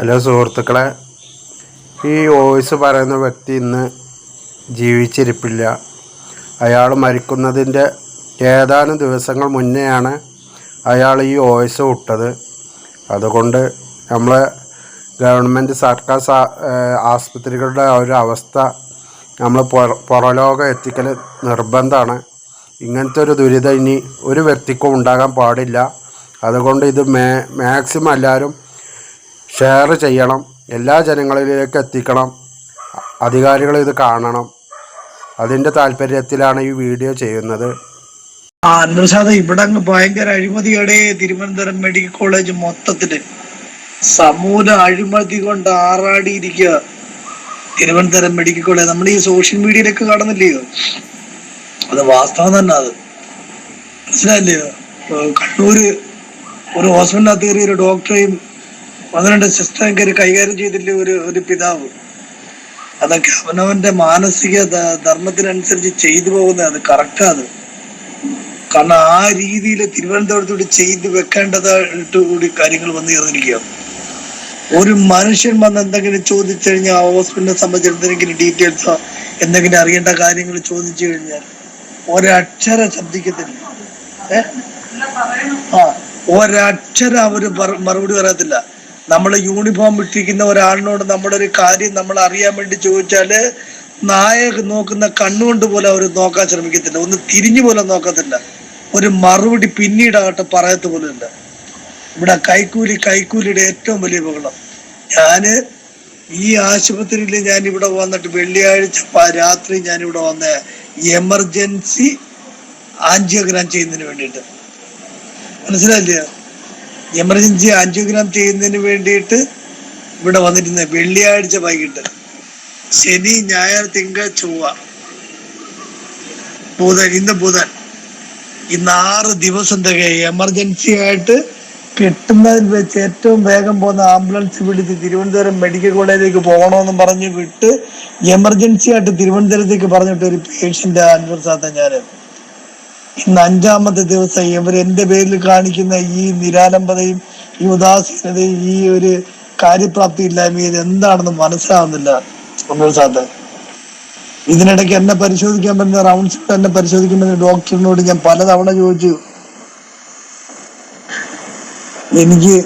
Hello സുഹൃത്തുക്കളെ ഈ voice പറയുന്ന വ്യക്തി ഇന്ന് ജീവിച്ചിരിപ്പില്ല. അയാൾ മരിക്കുന്നതിന്റെ ഏതാനും ദിവസങ്ങൾ മുന്നെയാണ് അയാൾ ഈ വോയിസ് വിട്ടത്. അതുകൊണ്ട് നമ്മളെ ഗവൺമെന്റ് സർക്കാർ ആസ്പത്രികളുടെ ഒരു അവസ്ഥ നമ്മൾ പുറ പുറലോകം എത്തിക്കൽ നിർബന്ധമാണ് ഇങ്ങനത്തെ ഒരു ദുരിതം ഇനി ഒരു വ്യക്തിക്കും ഉണ്ടാകാൻ പാടില്ല. അതുകൊണ്ട് ഇത് മാക്സിമം എല്ലാവരും ഷെയർ ചെയ്യണം. എല്ലാ ജനങ്ങളിലേക്ക് എത്തിക്കണം. അധികാരികൾ ഇത് കാണണം. അതിന്റെ താല്പര്യത്തിലാണ് ഈ വീഡിയോ ചെയ്യുന്നത്. ആ അൻവർഷാദ് ഇവിടെ അങ്ങ് ഭയങ്കര അഴിമതിയോടെ തിരുവനന്തപുരം മെഡിക്കൽ കോളേജ് മൊത്തത്തിൽ സമൂല അഴിമതി കൊണ്ട് ആറാടിയിരിക്കുക തിരുവനന്തപുരം മെഡിക്കൽ കോളേജ്. നമ്മൾ ഈ സോഷ്യൽ മീഡിയയിലൊക്കെ കാണുന്നില്ലയോ? അത് വാസ്തവം തന്നെ അത്. മനസ്സിലായില്ലയോ? കണ്ണൂര് ഒരു ഹോസ്പിറ്റലിനകത്ത് കയറി ഒരു ഡോക്ടറെയും ഒന്ന് രണ്ട് സിസ്റ്ററെയും കയറി കൈകാര്യം ചെയ്തില്ല ഒരു ഒരു പിതാവ്. അതൊക്കെ അവനവന്റെ മാനസിക ധർമ്മത്തിനനുസരിച്ച് ചെയ്തു പോകുന്നത് അത് കറക്റ്റാ അത് കാരണം ആ രീതിയിൽ തിരുവനന്തപുരത്തോട് ചെയ്ത് വെക്കേണ്ടതായിട്ട് കൂടി കാര്യങ്ങൾ വന്നു ചേർന്നിരിക്കുക ഒരു മനുഷ്യൻ വന്ന് എന്തെങ്കിലും ചോദിച്ചു കഴിഞ്ഞാൽ ഹോസ്പിറ്റലിനെ സംബന്ധിച്ച് എന്തെങ്കിലും ഡീറ്റെയിൽസോ എന്തെങ്കിലും അറിയേണ്ട കാര്യങ്ങൾ ചോദിച്ചു കഴിഞ്ഞാൽ ഒരക്ഷരം ശബ്ദിക്കത്തില്ല. ഏ? ആ ഒരക്ഷരം അവർ മറുപടി പറയത്തില്ല. നമ്മൾ യൂണിഫോം ഇട്ടിരിക്കുന്ന ഒരാളിനോട് നമ്മുടെ ഒരു കാര്യം നമ്മൾ അറിയാൻ വേണ്ടി ചോദിച്ചാൽ നായക നോക്കുന്ന കണ്ണുകൊണ്ട് പോലെ അവർ നോക്കാൻ ശ്രമിക്കത്തില്ല. ഒന്ന് തിരിഞ്ഞു പോലെ നോക്കത്തില്ല. ഒരു മറുപടി പിന്നീടാകട്ടെ പറയത്ത് പോലും ഇല്ല. ഇവിടെ കൈക്കൂലി കൈക്കൂലിയുടെ ഏറ്റവും വലിയ ബഹളം. ഞാൻ ഈ ആശുപത്രിയിൽ ഞാൻ ഇവിടെ വന്നിട്ട് വെള്ളിയാഴ്ച രാത്രി ഞാൻ ഇവിടെ വന്ന എമർജൻസി ആൻജിയോഗ്രാം ചെയ്യുന്നതിന് വേണ്ടിയിട്ട്. മനസ്സിലായില്ലേ? എമർജൻസി ആൻജിയോഗ്രാം ചെയ്യുന്നതിന് വേണ്ടിയിട്ട് ഇവിടെ വന്നിരുന്ന. വെള്ളിയാഴ്ച വൈകിട്ട്. ശനി ഞായർ തിങ്കൾ ചൊവ്വ. ബുധൻ ഇന്ന് ബുധൻ. ഇന്ന് ആറ് ദിവസം തികയും. എമർജൻസി ആയിട്ട് കിട്ടുന്നതിൽ വെച്ച് ഏറ്റവും വേഗം പോകുന്ന ആംബുലൻസ് വിളിച്ച് തിരുവനന്തപുരം മെഡിക്കൽ കോളേജിലേക്ക് പോകണമെന്ന് പറഞ്ഞ് വിട്ട് എമർജൻസി ആയിട്ട് തിരുവനന്തപുരത്തേക്ക് പറഞ്ഞിട്ട് ഒരു പേഷ്യന്റ് അൻവർ സാത്ത ഞാൻ ഇന്ന് അഞ്ചാമത്തെ ദിവസം ഇവർ എന്റെ പേരിൽ കാണിക്കുന്ന ഈ നിരാലംബതയും ഈ ഉദാസീനതയും ഈ ഒരു കാര്യപ്രാപ്തി ഇല്ലായ്മയും ഇത് എന്താണെന്ന് മനസ്സിലാവുന്നില്ല. സാത്ത ഇതിനിടയ്ക്ക് എന്നെ പരിശോധിക്കാൻ പറ്റുന്ന റൗണ്ട്സ് എന്നെ പരിശോധിക്കാൻ പറ്റുന്ന ഡോക്ടറിനോട് ഞാൻ പലതവണ ചോദിച്ചു. എനിക്ക്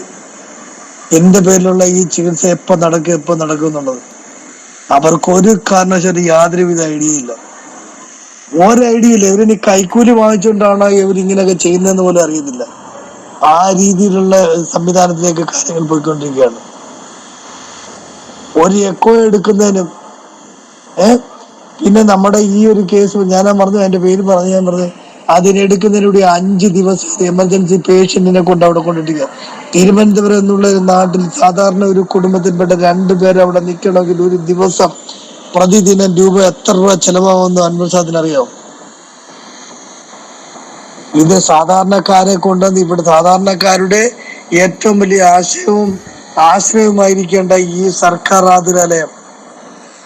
എന്റെ പേരിലുള്ള ഈ ചികിത്സ എപ്പോൾ നടക്കും എപ്പോൾ നടക്കും എന്നുള്ളത് അവർക്കൊരു കാരണവശാലും യാതൊരുവിധ ഐഡിയ ഇല്ല. ഒരു ഐഡിയ ഇല്ല ഇവരിനി കൈക്കൂലി വാങ്ങിച്ചുകൊണ്ടാണ് ഇവരിങ്ങനെയൊക്കെ ചെയ്യുന്നതെന്ന് പോലും അറിയത്തില്ല. ആ രീതിയിലുള്ള സംവിധാനത്തിലേക്ക് കാര്യങ്ങൾ പോയിക്കൊണ്ടിരിക്കുകയാണ്. ഒരു എക്കോ എടുക്കുന്നതിനും ഏ? പിന്നെ നമ്മുടെ ഈ ഒരു കേസ് ഞാൻ പറഞ്ഞു എന്റെ പേര് പറഞ്ഞു ഞാൻ പറഞ്ഞു അതിനെടുക്കുന്നതിലൂടെ അഞ്ച് ദിവസം എമർജൻസി പേഷ്യന്റിനെ കൊണ്ട് അവിടെ കൊണ്ടിരിക്കുക തിരുവനന്തപുരം എന്നുള്ള നാട്ടിൽ സാധാരണ ഒരു കുടുംബത്തിൽപ്പെട്ട രണ്ടുപേര് അവിടെ നിൽക്കണമെങ്കിൽ ഒരു ദിവസം പ്രതിദിനം രൂപ എത്ര രൂപ ചെലവാകുമെന്ന് അന്വേഷണത്തിന് അറിയാം ഇത് സാധാരണക്കാരെ കൊണ്ടുവന്ന് ഇവിടെ സാധാരണക്കാരുടെ ഏറ്റവും വലിയ ആശയവും ആശ്രയവുമായിരിക്കേണ്ട ഈ സർക്കാർ ആതുരാലയം.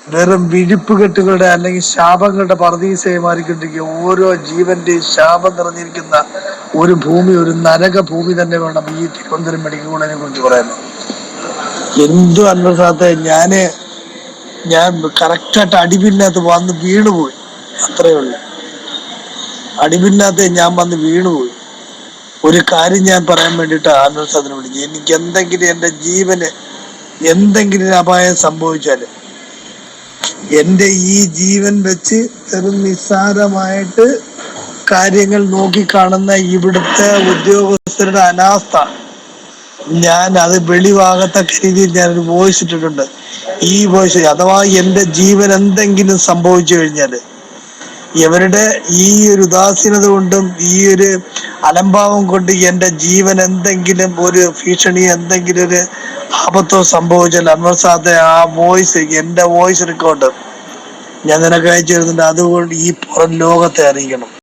വെറും വിഴിപ്പുകെട്ടുകളുടെ അല്ലെങ്കിൽ ശാപങ്ങളുടെ പറദീസയെ മാറിക്കൊണ്ടിരിക്കുക ഓരോ ജീവന്റെയും ശാപം നിറഞ്ഞിരിക്കുന്ന ഒരു ഭൂമി ഒരു നരക ഭൂമി തന്നെ വേണം ഈ തിരുവനന്തപുരം മെഡിക്കൽ കോളേജിനെ കുറിച്ച് പറയാൻ എന്തു അന്വേഷണത്തെ ഞാൻ ഞാൻ കറക്റ്റായിട്ട് അടിപിന്നകത്ത് വന്ന് വീണുപോയി. അത്രേ ഉള്ളൂ. അടിപിന്നകത്ത് ഞാൻ വന്ന് വീണുപോയി. ഒരു കാര്യം ഞാൻ പറയാൻ വേണ്ടിയിട്ട് അന്വേഷണത്തിന് വിളിച്ചു എനിക്ക് എന്തെങ്കിലും എന്റെ ജീവന് എന്തെങ്കിലും അപായം സംഭവിച്ചാൽ എന്റെ ഈ ജീവൻ വെച്ച് വെറും നിസ്സാരമായിട്ട് കാര്യങ്ങൾ നോക്കിക്കാണുന്ന ഇവിടുത്തെ ഉദ്യോഗസ്ഥരുടെ അനാസ്ഥ ഞാൻ അത് വെളിവാകത്തക്ക രീതിയിൽ ഞാൻ ഒരു വോയിസ് ഇട്ടിട്ടുണ്ട്. ഈ വോയിസ് അഥവാ എന്റെ ജീവൻ എന്തെങ്കിലും സംഭവിച്ചു കഴിഞ്ഞാൽ ഇവരുടെ ഈ ഒരു ഉദാസീനത കൊണ്ടും ഈ ഒരു അലംഭാവം കൊണ്ട് എന്റെ ജീവൻ എന്തെങ്കിലും ഒരു ഭീഷണി എന്തെങ്കിലും ഒരു ആപത്തോ സംഭവിച്ചാൽ അൻവർ ആ വോയിസ് എന്റെ വോയിസ് റെക്കോർഡ് ഞാൻ നിനക്ക് അയച്ചു തരുന്നുണ്ട്. അതുകൊണ്ട് ഈ പുറം ലോകത്തെ അറിയിക്കണം.